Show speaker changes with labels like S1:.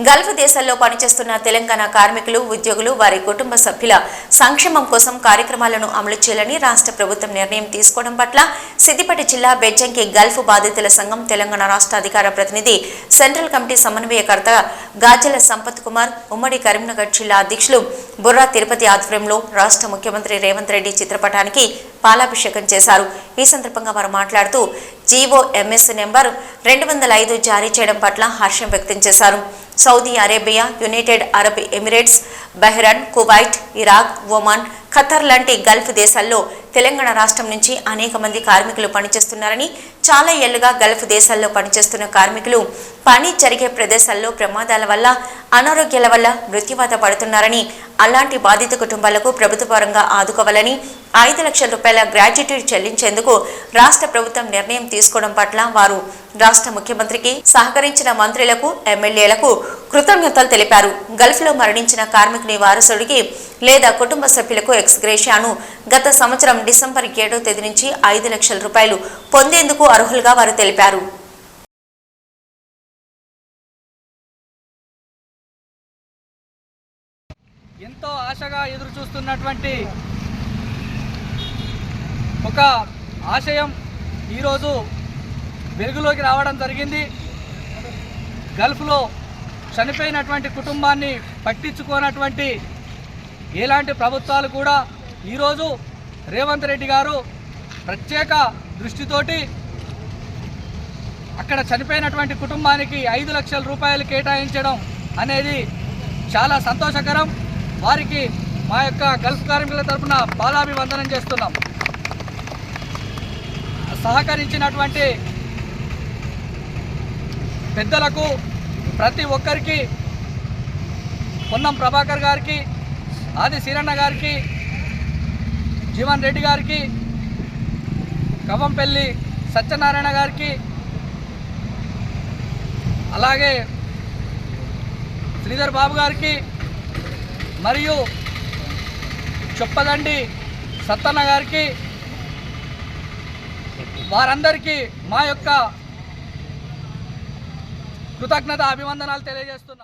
S1: Gulf దేశాల్లో పనిచేస్తున్న తెలంగాణ కార్మికులు ఉద్యోగులు వారి కుటుంబ సభ్యుల సంక్షేమం కోసం కార్యక్రమాలను అమలు చేయాలని రాష్ట్ర ప్రభుత్వం నిర్ణయం తీసుకోవడం పట్ల సిద్దిపేట జిల్లా బెజ్జంకి గల్ఫ్ బాధితుల సంఘం తెలంగాణ రాష్ట్ర అధికార ప్రతినిధి సెంట్రల్ కమిటీ సమన్వయకర్త గాజల సంపత్ కుమార్ ఉమ్మడి కరీంనగర్ జిల్లా అధ్యక్షులు బుర్రా తిరుపతి ఆధ్వర్యంలో రాష్ట్ర ముఖ్యమంత్రి రేవంత్ రెడ్డి చిత్రపటానికి పాలాభిషేకం చేశారు. ఈ సందర్భంగా వారు మాట్లాడుతూ జీవో ఎంఎస్ నెంబర్ రెండు వందల ఐదు జారీ చేయడం పట్ల హర్షం వ్యక్తం చేశారు. Saudi Arabia United Arab Emirates Bahrain Kuwait Iraq Oman Qatar లాంటి గల్ఫ్ దేశాల్లో తెలంగాణ రాష్ట్రం నుంచి అనేక మంది కార్మికులు పనిచేస్తున్నారని చాలా ఏళ్ళుగా గల్ఫ్ దేశాల్లో పనిచేస్తున్న కార్మికులు పని జరిగే ప్రదేశాల్లో ప్రమాదాల వల్ల అనారోగ్యాల వల్ల మృత్యువాత పడుతున్నారని అలాంటి బాధిత కుటుంబాలకు ప్రభుత్వ పరంగా ఆదుకోవాలని ఐదు లక్షల రూపాయల గ్రాడ్యుటీ చెల్లించేందుకు రాష్ట్ర ప్రభుత్వం నిర్ణయం తీసుకోవడం పట్ల వారు రాష్ట్ర ముఖ్యమంత్రికి సహకరించిన మంత్రులకు ఎమ్మెల్యేలకు కృతజ్ఞతలు తెలిపారు. గల్ఫ్లో మరణించిన కార్మికుని వారసుడికి లేదా కుటుంబ సభ్యులకు ఎక్స్గ్రేషియాను గత సంవత్సరం డిసెంబర్ ఏడో తేదీ నుంచి ఐదు లక్షల రూపాయలు పొందేందుకు అర్హులుగా వారు తెలిపారు.
S2: ఎంతో ఆశగా ఎదురు చూస్తున్నటువంటి ఒక ఆశయం ఈరోజు వెలుగులోకి రావడం జరిగింది. గల్ఫ్లో చనిపోయినటువంటి కుటుంబాన్ని పట్టించుకోనటువంటి ఎలాంటి ప్రభుత్వాలు కూడా ఈరోజు రేవంత్ రెడ్డి గారు ప్రత్యేక దృష్టితోటి అక్కడ చనిపోయినటువంటి కుటుంబానికి ఐదు లక్షల రూపాయలు కేటాయించడం అనేది చాలా సంతోషకరం. వారికి మా యొక్క గల్ఫ్ కార్మికుల తరఫున బాలాభివందనం చేస్తున్నాం. సహకరించినటువంటి పెద్దలకు ప్రతి ఒక్కరికి పొన్నం ప్రభాకర్ గారికి ఆది శీరన్న గారికి జీవన్ రెడ్డి గారికి కవంపల్లి సత్యనారాయణ గారికి అలాగే శ్రీధర్ బాబు గారికి మరియు చొప్పదండి సత్తన్న గారికి వారందరికీ మా యొక్క కృతజ్ఞత అభివందనాలు తెలియజేస్తున్నాం.